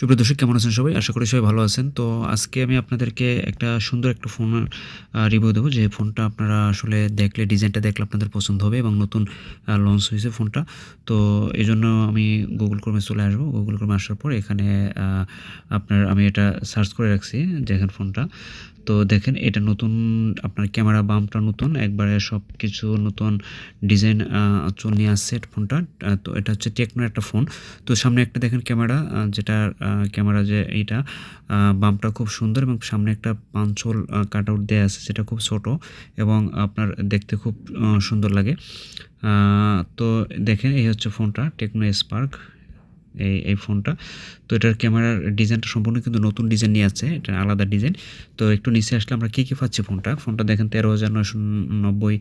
সুপ্রিয় দর্শক, কেমন আছেন সবাই? আশা করি সবাই ভালো আছেন। তো আজকে আমি আপনাদেরকে একটা সুন্দর একটা ফোন রিভিউ দেবো। যে ফোনটা আপনারা আসলে দেখলে ডিজাইনটা দেখলে আপনাদের পছন্দ হবে এবং নতুন লঞ্চ হয়েছে ফোনটা তো এই জন্য আমি গুগল ক্রমে চলে আসব। গুগল ক্রমে আসার পর এখানে আপনার আমি এটা সার্চ করে রাখছি, দেখেন ফোনটা তো দেখেন, এটা নতুন, আপনার ক্যামেরা বামটা নতুন, একবারে সব কিছু নতুন ডিজাইন চল আসছে ফোনটা তো এটা হচ্ছে টেকনোর একটা ফোন। তো সামনে একটা দেখেন ক্যামেরা যেটা ক্যামেরা যে এইটা বামটা খুব সুন্দর এবং সামনে একটা পাঞ্চল কাট আউট দেওয়া আছে, সেটা খুব ছোট এবং আপনার দেখতে খুব সুন্দর লাগে। তো দেখেন, এই হচ্ছে ফোনটা, টেকনো স্পার্ক। এই এই ফোনটা। তো এটার ক্যামেরার ডিজাইনটা সম্পূর্ণ কিন্তু নতুন ডিজাইন নিয়ে আছে, এটা আলাদা ডিজাইন। তো একটু নিচে আসলে আমরা কী কী পাচ্ছি ফোনটা? ফোনটা দেখেন তেরো হাজার নয়শো নব্বই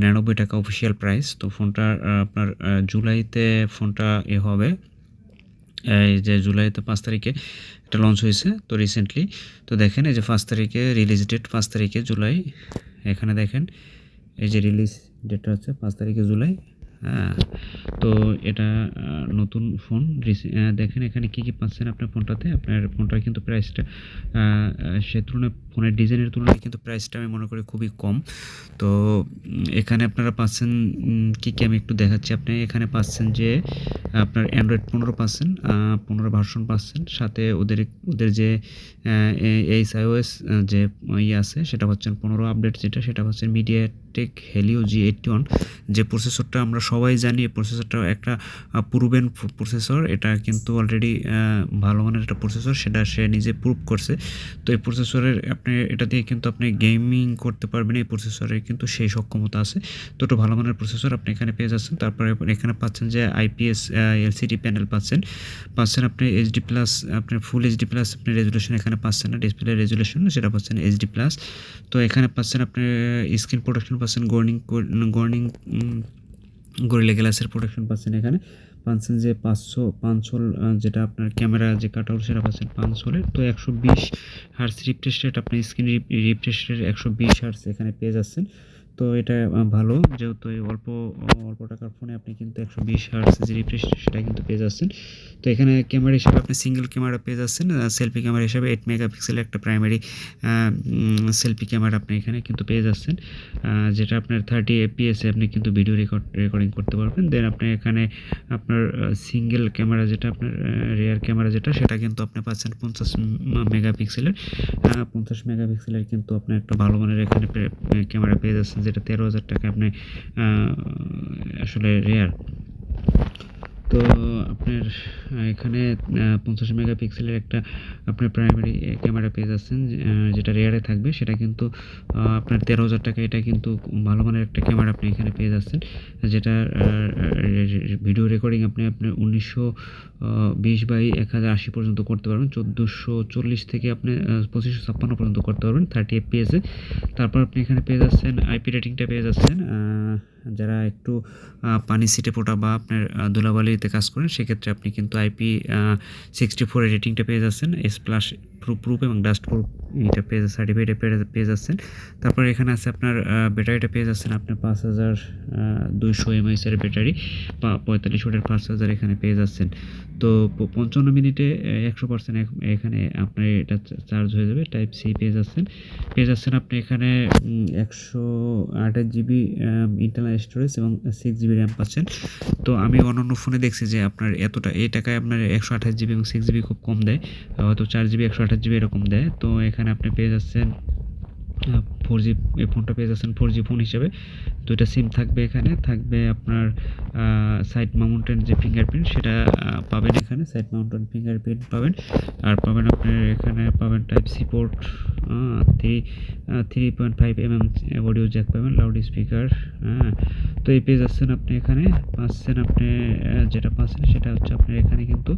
নিরানব্বই টাকা অফিসিয়াল প্রাইস তো ফোনটা আপনার জুলাইতে ফোনটা এ হবে। এই যে জুলাইতে পাঁচ তারিখে এটা লঞ্চ হয়েছে, তো রিসেন্টলি তো দেখেন, এই যে পাঁচ তারিখে রিলিজ ডেট পাঁচ তারিখে জুলাই। এখানে দেখেন, এই যে রিলিজ ডেটটা হচ্ছে পাঁচ তারিখে জুলাই। হ্যাঁ তো এটা নতুন ফোন দেখেন এখানে কী কী পাচ্ছেন আপনার ফোনটাতে আপনার ফোনটার কিন্তু প্রাইসটা সে তুলনায় ফোনের ডিজাইনের তুলনায় কিন্তু প্রাইসটা আমি মনে করি খুবই কম। তো এখানে আপনারা পাচ্ছেন কী কী আমি একটু দেখাচ্ছি আপনি এখানে পাচ্ছেন যে, আপনার অ্যান্ড্রয়েড পনেরো পাচ্ছেন পনেরো ভার্সন পাচ্ছেন। সাথে ওদের ওদের যে এইচ আইওএস যে ইয়ে আছে, সেটা পাচ্ছেন পনেরো আপডেট যেটা, সেটা পাচ্ছেন MediaTek Helio G eighty one যে প্রসেসরটা আমরা সবাই জানি, এই প্রসেসরটা একটা প্রুভেন প্রসেসর এটা কিন্তু অলরেডি ভালো মানের একটা প্রসেসর সেটা সে নিজে প্রুভ করছে। তো এই প্রসেসরের আপনি, এটা দিয়ে কিন্তু আপনি গেমিং করতে পারবেন, এই প্রসেসরের কিন্তু সেই সক্ষমতা আছে। তো একটু ভালো মানের প্রসেসর আপনি এখানে পেয়ে যাচ্ছেন। তারপরে এখানে পাচ্ছেন যে আইপিএস এলসিডি প্যানেল পাচ্ছেন। পাচ্ছেন আপনি এইচডি প্লাস আপনার ফুল এইচডি প্লাস আপনি রেজুলেশন এখানে পাচ্ছেন না ডিসপ্লে রেজুলেশন সেটা পাচ্ছেন এইচডি প্লাস তো এখানে পাচ্ছেন আপনি স্ক্রিন প্রোটেকশন পাচ্ছেন গর্নিং গর্নিং গরিলা গ্লাসের প্রোটেকশন পাচ্ছেন এখানে। পাচ্ছেন যে পাঁচশো পাঁচশোল যেটা আপনার ক্যামেরা যে কাট আউট সেটা পাচ্ছেন পাঁচশোলের তো একশো বিশ হার্স রিফ্রেশ রেট আপনি স্ক্রিন রিফ্রেশ রেট একশো বিশ হার্স এখানে পেয়ে যাচ্ছেন। তো এটা ভালো। যেহেতু এই অল্প অল্প টাকার ফোনে আপনি কিন্তু একশো বিশ হার্স যে রিফ্রেশ সেটা কিন্তু পেয়ে যাচ্ছেন। তো এখানে ক্যামেরা হিসাবে আপনি সিঙ্গেল ক্যামেরা পেয়ে যাচ্ছেন সেলফি ক্যামেরা হিসাবে এইট মেগাপিক্সেলের একটা প্রাইমারি সেলফি ক্যামেরা আপনি এখানে কিন্তু পেয়ে যাচ্ছেন। যেটা আপনার থার্টি এপিএসে আপনি কিন্তু ভিডিও রেকর্ড রেকর্ডিং করতে পারবেন। দেন আপনি এখানে আপনার সিঙ্গেল ক্যামেরা যেটা আপনার রেয়ার ক্যামেরা যেটা, সেটা কিন্তু আপনি পাচ্ছেন পঞ্চাশ মেগাপিক্সেলের পঞ্চাশ মেগাপিক্সেলের কিন্তু আপনি একটা ভালো মানের এখানে ক্যামেরা পেয়ে যাচ্ছেন, যেটা তেরো হাজার টাকা আপনি আসলে রেয়ার তো আপনার এখানে পঞ্চাশ মেগাপিক্সেলের একটা আপনার প্রাইমারি ক্যামেরা পেয়ে যাচ্ছেন যেটা রেয়ারে থাকবে, সেটা কিন্তু আপনার তেরো হাজার টাকা, এটা কিন্তু ভালো মানের একটা ক্যামেরা আপনি এখানে পেয়ে যাচ্ছেন যেটা ভিডিও রেকর্ডিং আপনি আপনার উনিশশো বিশ বাই এক হাজার আশি পর্যন্ত করতে পারবেন, চোদ্দোশো চল্লিশ থেকে আপনি পঁচিশশো ছাপ্পান্ন পর্যন্ত করতে পারবেন থার্টি এফপিএসে তারপর আপনি এখানে পেয়ে যাচ্ছেন আইপি রেটিংটা পেয়ে যাচ্ছেন যারা একটু পানি সিটে পোটা বা আপনার দুলাবালিতে ধুলাবালিতে কাজ করেন, সেক্ষেত্রে আপনি কিন্তু আইপি সিক্সটি ফোরের রেটিংটা পেয়ে যাচ্ছেন এস প্লাস প্রুফ এবং ডাস্ট প্রুফ এটা পেয়ে সার্টিফিকেট পেয়ে যাচ্ছেন তারপর এখানে আছে আপনার ব্যাটারিটা পেয়ে যাচ্ছেন আপনি পাঁচ হাজার দুইশো এমএসের ব্যাটারি বা পঁয়তাল্লিশ ওয়াটের পাঁচ হাজার এখানে পেয়ে যাচ্ছেন তো পঞ্চান্ন মিনিটে একশো পার্সেন্ট এখানে আপনার এটা চার্জ হয়ে যাবে টাইপ সি পেয়ে যাচ্ছেন পেয়ে যাচ্ছেন আপনি এখানে একশো আঠাশ জিবি ইন্টারনাল স্টোরেজ এবং সিক্স জিবি র্যাম পাচ্ছেন। তো আমি অন্যান্য ফোনে দেখছি যে আপনার এতটা, এই টাকায় আপনার একশো আঠাশ জিবি এবং সিক্স জিবি খুব কম দেয়। হয়তো চার জিবি একশো আট আঠাশ জিবি এরকম দেয়। তো এখানে আপনি পেয়ে যাচ্ছেন ফোর জি এই ফোনটা পেয়ে যাচ্ছেন ফোর জি ফোন হিসেবে। দুইটা সিম থাকবে এখানে, থাকবে আপনার সাইড মাউন্টেন যে ফিঙ্গারপ্রিন্ট সেটা পাবেন এখানে সাইড মাউন্টেন ফিঙ্গারপ্রিন্ট পাবেন। আর পাবেন আপনার এখানে পাবেন type C port three three point five mm audio audio Jack পাবেন লাউড স্পিকার হ্যাঁ। তো এই পেয়ে যাচ্ছেন আপনি এখানে। পাচ্ছেন আপনি যেটা পাচ্ছেন সেটা হচ্ছে আপনার এখানে কিন্তু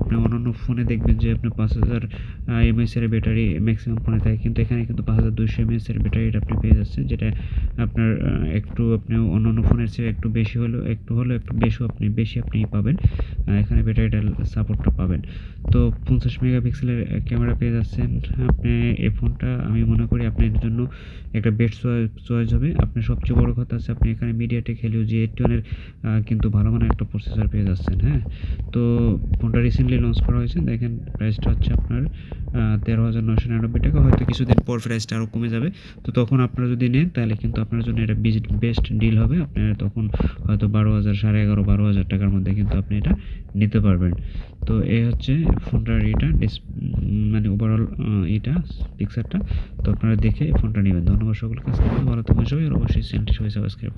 আপনি অন্যান্য ফোনে দেখবেন যে আপনি পাঁচ হাজার এমএস এর ব্যাটারি ম্যাক্সিমাম ফোনে থাকে। কিন্তু এখানে কিন্তু পাঁচ হাজার দুইশো এমএস এর ব্যাটারিটা আপনি পেয়ে যাচ্ছেন, যেটা আপনার একটু আপনি অন্যান্য ফোনের চেয়ে একটু বেশি হলেও, একটু হলেও একটু বেশি আপনি বেশি আপনি পাবেন। এখানে ব্যাটারিটা সাপোর্টটা পাবেন। তো পঞ্চাশ মেগাপিক্সেলের ক্যামেরা পেয়ে যাচ্ছেন আপনি। এই ফোনটা আমি মনে করি আপনার জন্য একটা বেস্ট চয়েস হবে। আপনার সবচেয়ে বড় কথা আছে আপনি এখানে মিডিয়াটেক হেলিও জি এইট ওয়ানের কিন্তু ভালো মানের একটা প্রসেসর পেয়ে যাচ্ছেন হ্যাঁ? তো ফোনটা রিসেন্টলি লঞ্চ করা হয়েছে, দেখেন প্রাইসটা হচ্ছে আপনার তেরো হাজার নশো নিরানব্বই টাকা, হয়তো কিছুদিন পর প্রাইসটা আরও কমে যাবে। তো তখন আপনারা যদি নেন, তাহলে কিন্তু আপনার জন্য এটা বেস্ট ডিল হবে। আপনার তখন হয়তো বারো হাজার, সাড়ে এগারো, বারো হাজার টাকার মধ্যে কিন্তু আপনি এটা নিতে পারবেন। তো এই হচ্ছে ফোনটার এটা মানে ওভারঅল এটা পিকচারটা তো আপনারা দেখে ফোনটা নেবেন। ধন্যবাদ সকলকে। ভালো থাকবেন সবাই। আর অবশ্যই চ্যানেলটি সবাই সাবস্ক্রাইব